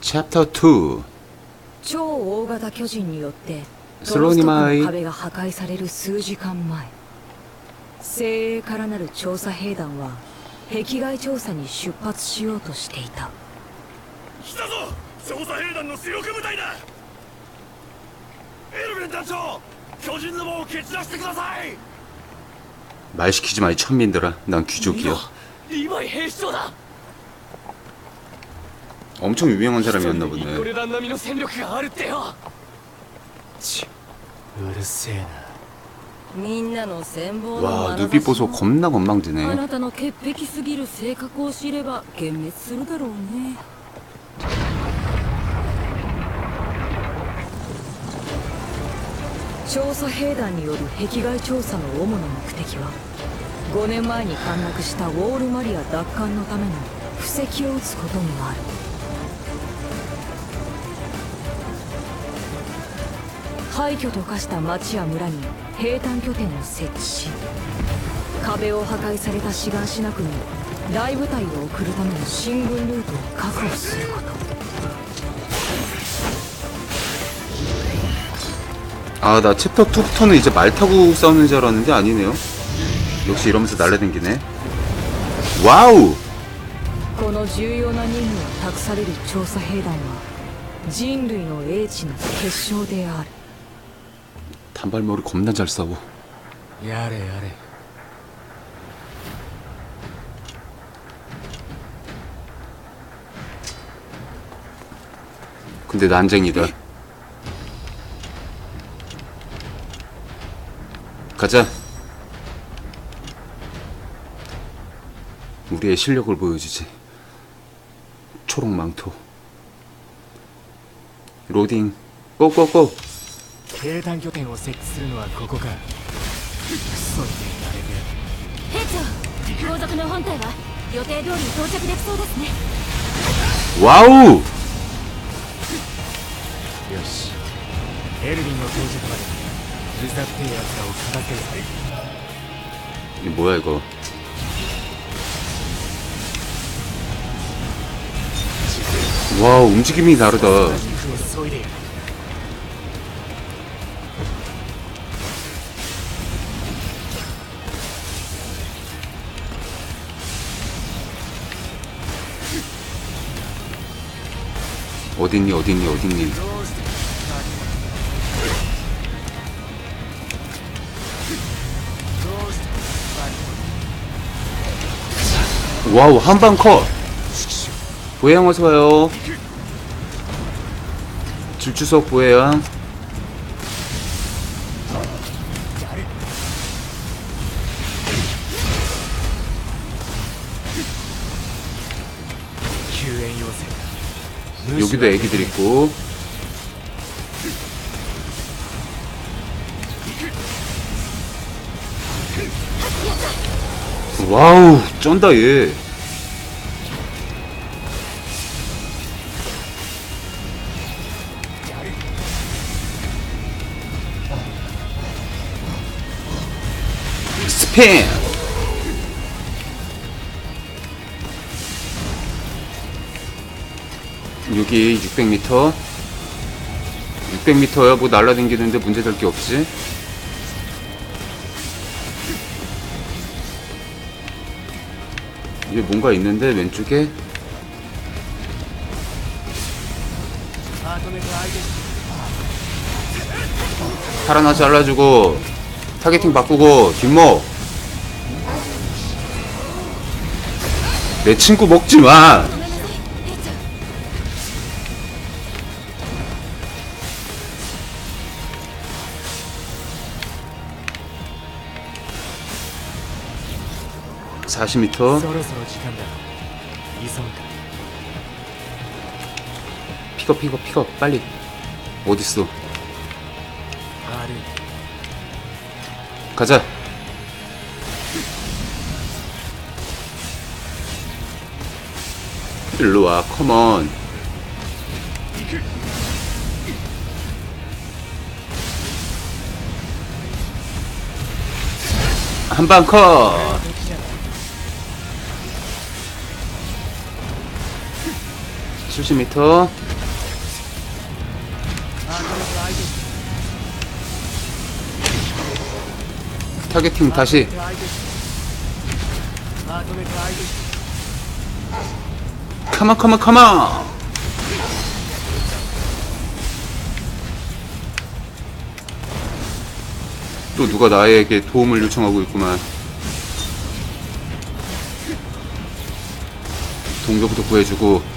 챕터 2超大型巨人によってスローに舞いトロスト区の壁が破壊される数時間前精鋭からなる調査兵団は壁外調査に出発しようとしていた来たぞ調査兵団の主力部隊だエルヴェン団長巨人の門を蹴散らしてください 말 시키지 마 이 천민들아 난 귀족이야 リヴァイ兵士長だ 엄청 유명한 사람이었나 ニコ 보네 レ団並みの戦力があるってよちうるせえなみんなの戦望の 와 眼差し 눈빛 보소 も 겁나 あ 건방지네 なたの潔癖すぎる性格を知れば幻滅するだろうね調査兵団による壁外調査の主な目的は5年前に陥落したウォールマリア奪還のための布石を打つことにある 廃墟と化した町や村に兵站拠点を設置し壁を破壊された志願しなくに大部隊を送るための進軍ルートを確保すること 아 나 챕터 2부터는 이제 말 타고 싸우는 줄 알았는데 아니네요 역시 이러면서 날라댕기네 와우 この重要な任務を託される調査兵団は人類の英知の結晶である 단발머리 겁나 잘 싸고. 야래 야래. 근데 난쟁이다. 가자. 우리의 실력을 보여주지. 초록 망토. 로딩. 고고고! 兵団拠点を設置するのはここかクソってあれで兵長後続の本隊は予定通り到着できそうですね 와우 よしエルヴィンの到着までうざってえ奴らを片付けるぜ 이게 뭐야 이거 와 움직임이 다르다 어딨니 어딨니 어딨니? 와우 한방 컷! 보양 어서와요. 줄주석 보양 여기도 애기들 있고. 와우 쩐다 얘. 스팸 여기 600m 600m야 뭐 날라댕기는데 문제될 게 없지? 이게 뭔가 있는데 왼쪽에? 파라나 잘라주고 타겟팅 바꾸고 뒷목 내 친구 먹지마! 40m 픽업 픽업 픽업. 빨리. 어딨어? 가자. 일로와 컴온 한방 컷. 70m. 타겟팅 다시. 카마 카마 카마. 또 누가 나에게 도움을 요청하고 있구만. 동료부터 구해주고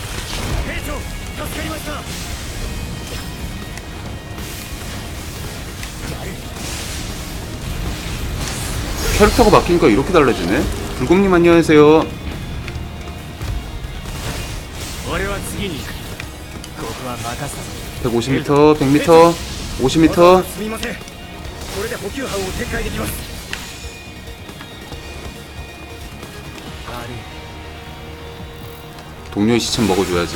캐릭터가 바뀌니까 이렇게 달라지네. 불곰님 안녕하세요. 백오십미터, 백미터, 오십미터. 동료의 시참 먹어줘야지.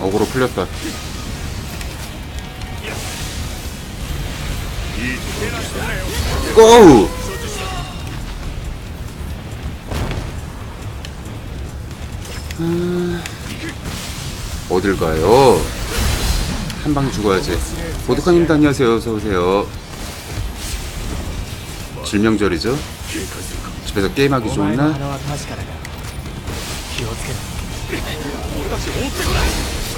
어그로 풀렸다. 고우! 아. 어딜 가요? 한 방 죽어야지. 보드카님도 안녕하세요. 어서오세요. 질명절이죠? 집에서 게임하기 좋나? 前の 날? 鼻は確かだが気をつけろ俺たち追ってこない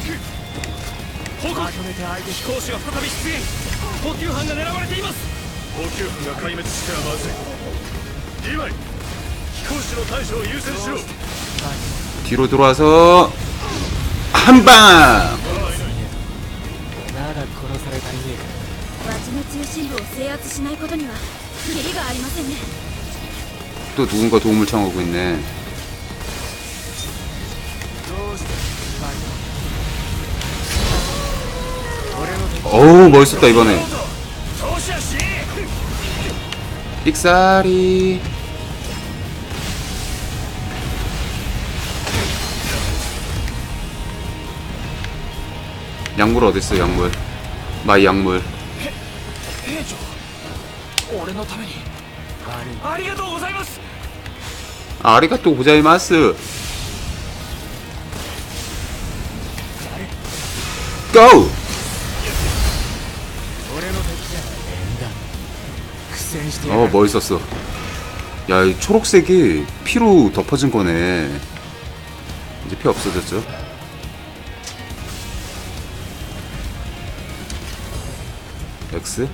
報告まとめて相手し飛行士が再び出現補給班が狙われています補給班が壊滅してはまずいリヴァイ飛行士の対処を優先しろ 뒤로 돌아서 한방 まだ殺されたりねえか町の中心部を制圧しないことにはキリがありませんね 또 누군가 도움을 청하고 있네 어우 멋있었다 이번에. 삑사리. 약물 어딨어 약물? 마이 약물. 아리가또 고자이마스. 고! 어 멋있었어. 야 초록색이 피로 덮어진 거네. 이제 피 없어졌죠? X?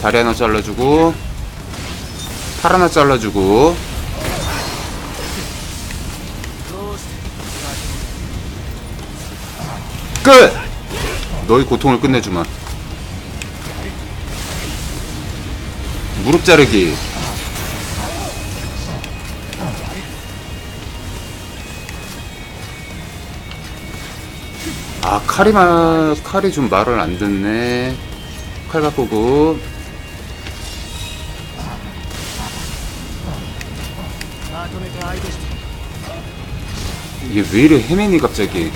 다리 하나 잘라주고 팔 하나 잘라주고. 끝! 너희 고통을 끝내주마. 무릎 자르기. 아 칼이 말 칼이 좀 말을 안 듣네. 칼 바꾸고. 이게 왜 이래 헤매니 갑자기?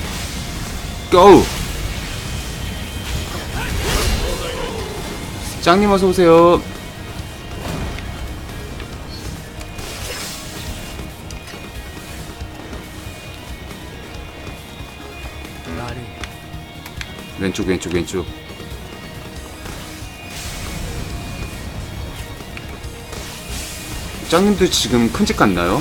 고! 짱님 어서오세요 왼쪽 왼쪽 왼쪽 짱님도 지금 큰 집 갔나요?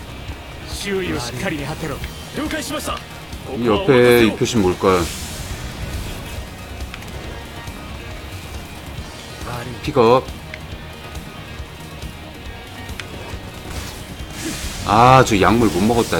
周囲をしっかり見張ってろ了解しました이 옆에 이 표시 뭘까요? 픽업. 아 저 약물 못 먹었다.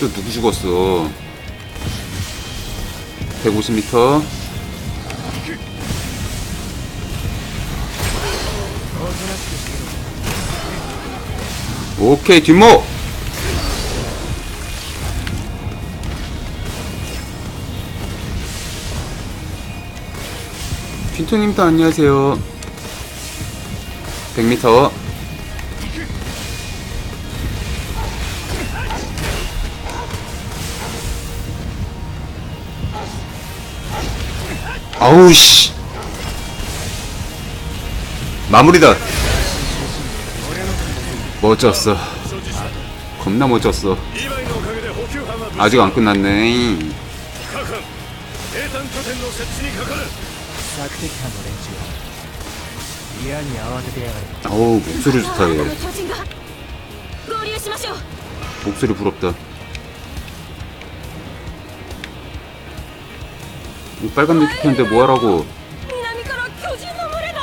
또 누구 죽었어? 150m 오케이 뒷목! 퀸토님도 안녕하세요. 100m 아우씨. 마무리다. 멋졌어. 겁나 멋졌어. 아직 안 끝났네. 어우 목소리 좋다 얘 목소리 부럽다. 이 빨간 립 켰는데 뭐하라고 南から巨人の群れが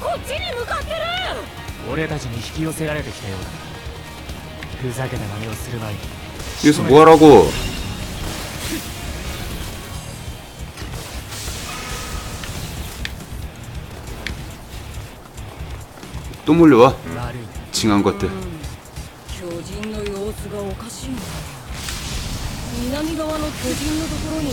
こっちに向かってる俺たちに引き寄せられてきたようだふざけた真似をする前に 여기서 뭐하라고 또 몰려와 悪い 징한 것들 巨人の様子がおかしいな南側の巨人のところに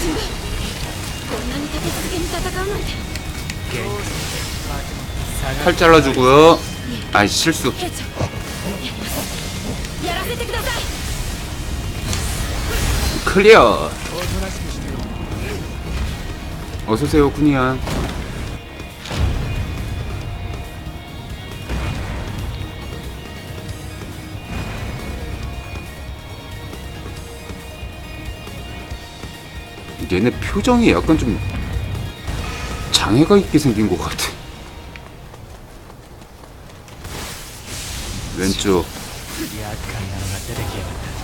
な GO! こんなに立て続けに戦うなんて 팔 잘라주고요 아이 실수 兵長やらせてください 클리어 어서오세요 군이야 얘네 표정이 약간 좀 장애가 있게 생긴 것 같아. 왼쪽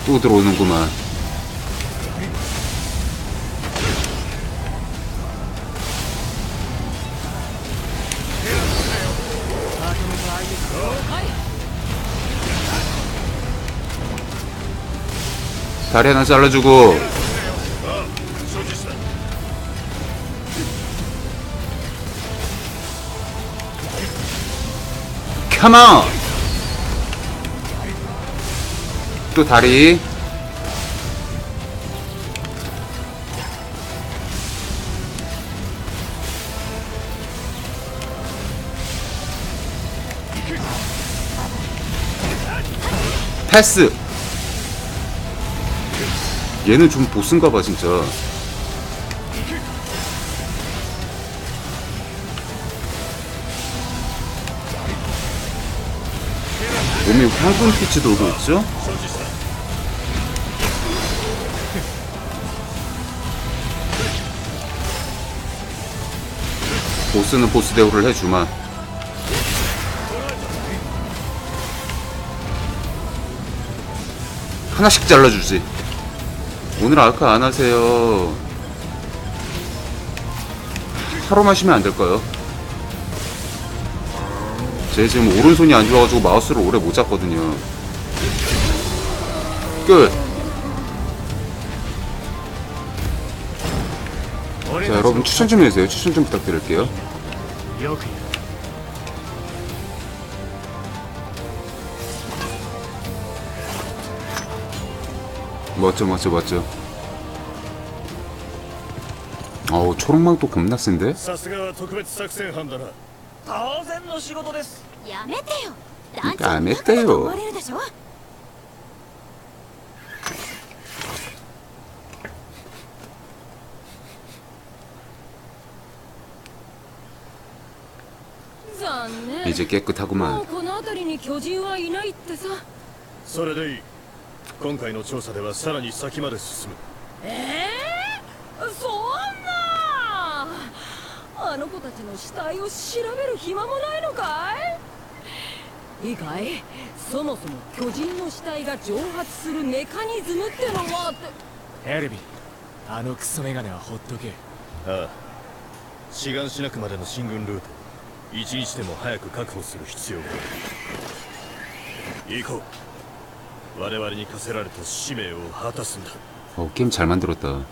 또 들어오는구만. 다리 하나 잘라주고 컴온 또 다리. 패스. 얘는 좀 보스인가봐 진짜 항공 피치도 오고 있죠? 보스는 보스 대우를 해주마 하나씩 잘라주지 오늘 아카 안 하세요 하루 마시면 안 될까요? 제 지금 오른손이 안 좋아가지고 마우스를 오래 못 잡거든요. 끝. 자, 여러분 추천 좀 해주세요. 추천 좀 부탁드릴게요. よくやる 멋져, 멋져, 멋져. 어우, 초록망 또 겁나 센데? さすがは特別作戦班だな当然の仕事です やめてよ団長やめてよバカだと思われるでしょ残念 이제 もう 깨끗하구만. この辺りに巨人はいないってさそれでいい今回の調査ではさらに先まで進むええそんなあの子たちの死体を調べる暇もないのかい いいかいそもそも巨人の死体が蒸発するメカニズムってのはってエルヴィンあのクソメガネはほっとけああ志願しなくまでの進軍ルート一日でも早く確保する必要がある行こう我々に課せられた使命を果たすんだ 어, 게임 잘 만들었다.